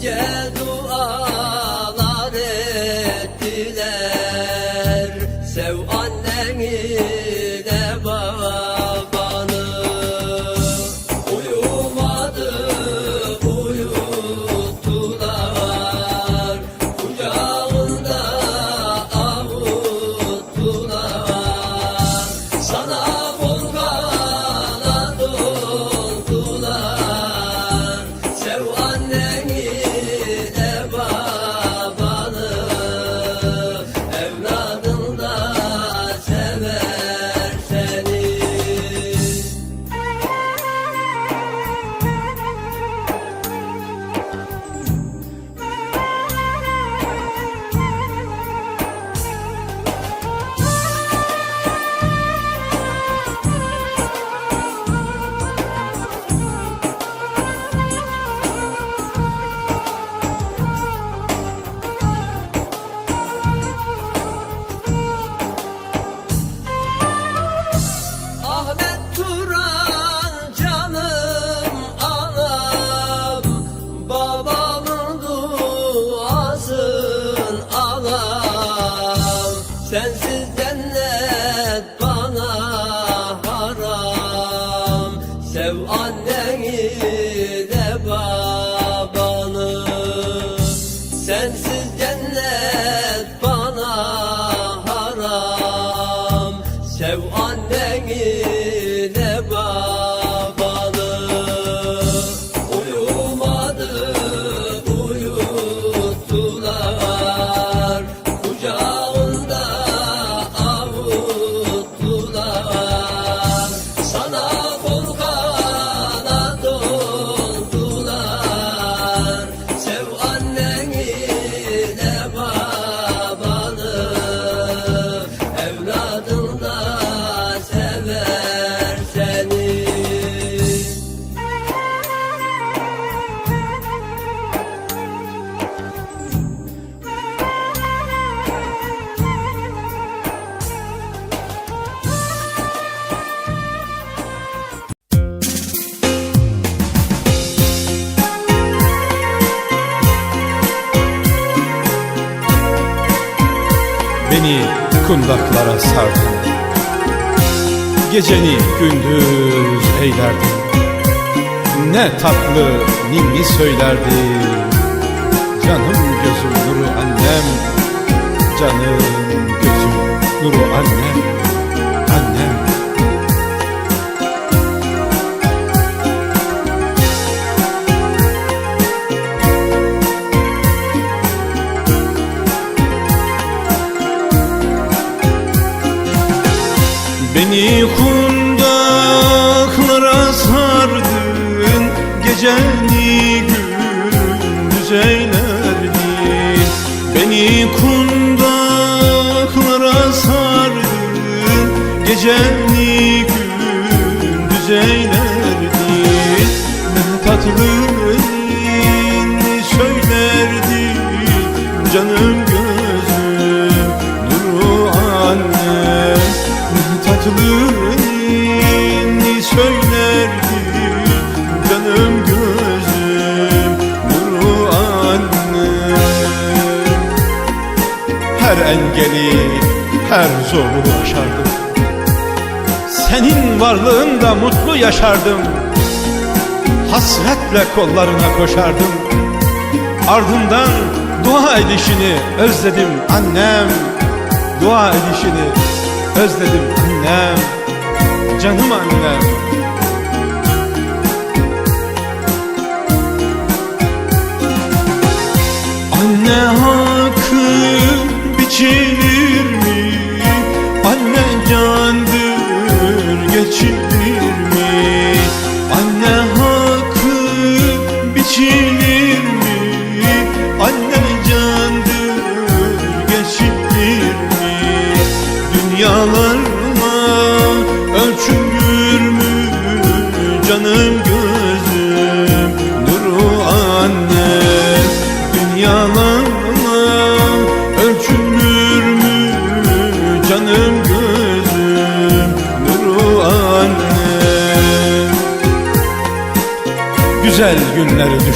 gel Ev an Beni kundaklara sardın Geceni gündüz eylerdin Ne tatlı ninni söylerdi Canım gözüm nuru anne anne Muhtaçlığını söylerdi Canım gözüm nuru anne Her engeli her zoru aşardım Senin varlığında mutlu yaşardım. Hasretle kollarına koşardım. Ardından dua edişini özledim annem. Dua edişini özledim annem Canım annem Anne hakkı biçilir mi? Anne candır geçilir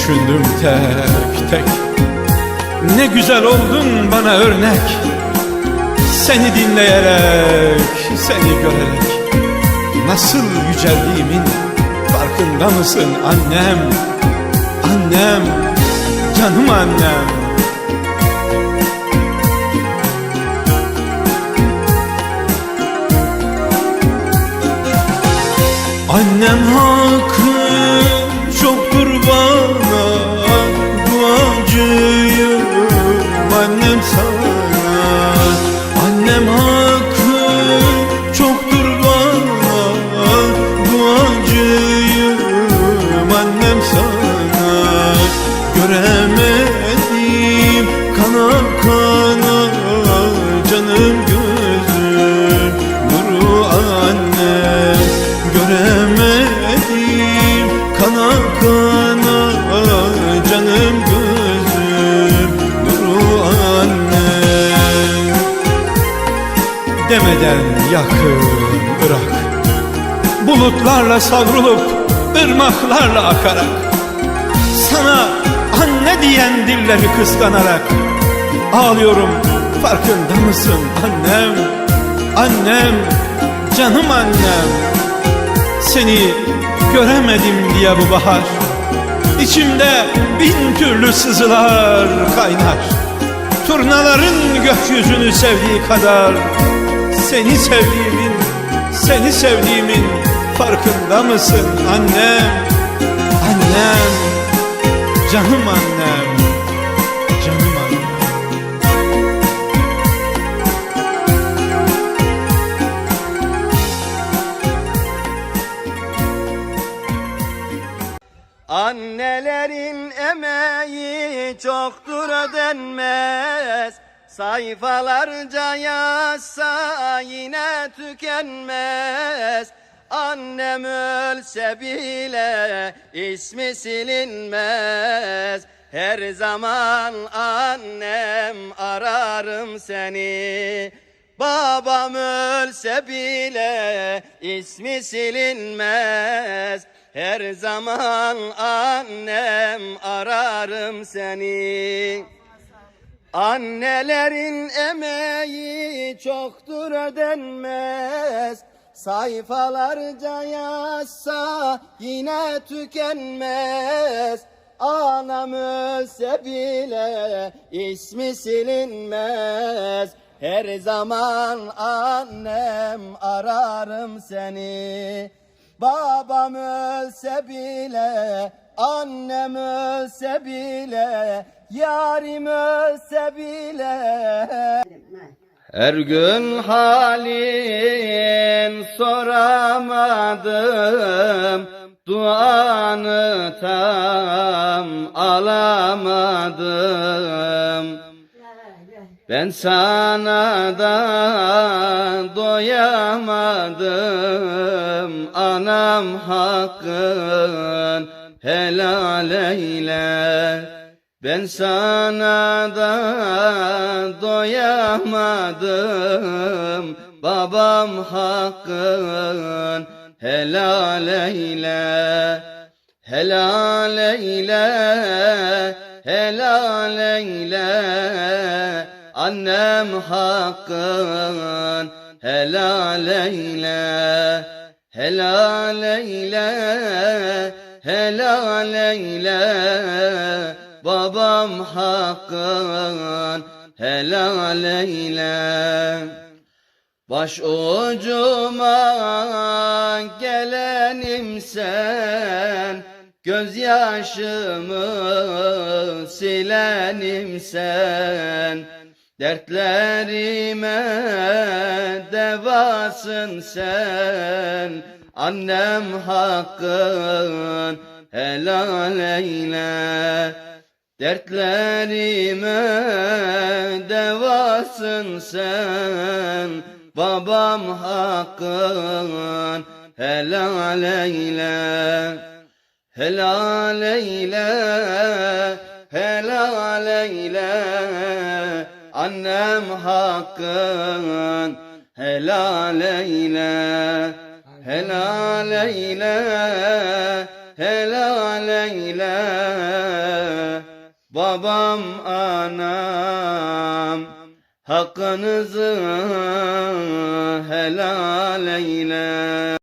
düşündüm tek tek. Ne güzel oldun bana örnek. Seni dinleyerek, seni görerek. Nasıl yüceldiğimin farkında mısın annem? Annem, canım annem. Annem hakkı Demeden yakın Irak Bulutlarla savrulup ırmaklarla akarak. Sana anne diyen dilleri kıskanarak. Ağlıyorum farkında mısın annem? Annem canım annem. Seni göremedim diye bu bahar. İçimde bin türlü sızılar kaynar. Turnaların gökyüzünü sevdiği kadar Seni sevdiğimin, seni sevdiğimin farkında mısın annem? Annem, canım annem, canım annem Annelerin emeği çoktur ödenmez Sayfalarca yazsa yine tükenmez. Annem ölse bile ismi silinmez. Her zaman annem ararım seni. Babam ölse bile ismi silinmez. Her zaman annem ararım seni Annelerin emeği çoktur ödenmez. Sayfalarca yazsa yine tükenmez. Anam ölse bile ismi silinmez. Her zaman annem ararım seni. Babam ölse bile, annem ölse bile, yarim ölse bile. Her gün halin soramadım, duanı tam alamadım. Ben sana da doyamadım Anam hakkın helal eyle. Ben sana da doyamadım. Babam hakkın helal eyle. Helal eyle helal eyle. Annem hakkın helal eyle. Helal eyle helal eyle babam hakkın. Helal eyle. Baş ucuma gelenim sen Gözyaşımı silenim sen. Dertlerime devasın sen Annem hakkın helal eyle. Dertlerime devasın sen. Babam hakkın helal eyle. Helal eyle Helal eyle. Annem hakkın helal eyle Helal eyle Helal eyle. Babam anam Hakkınızı helal eyle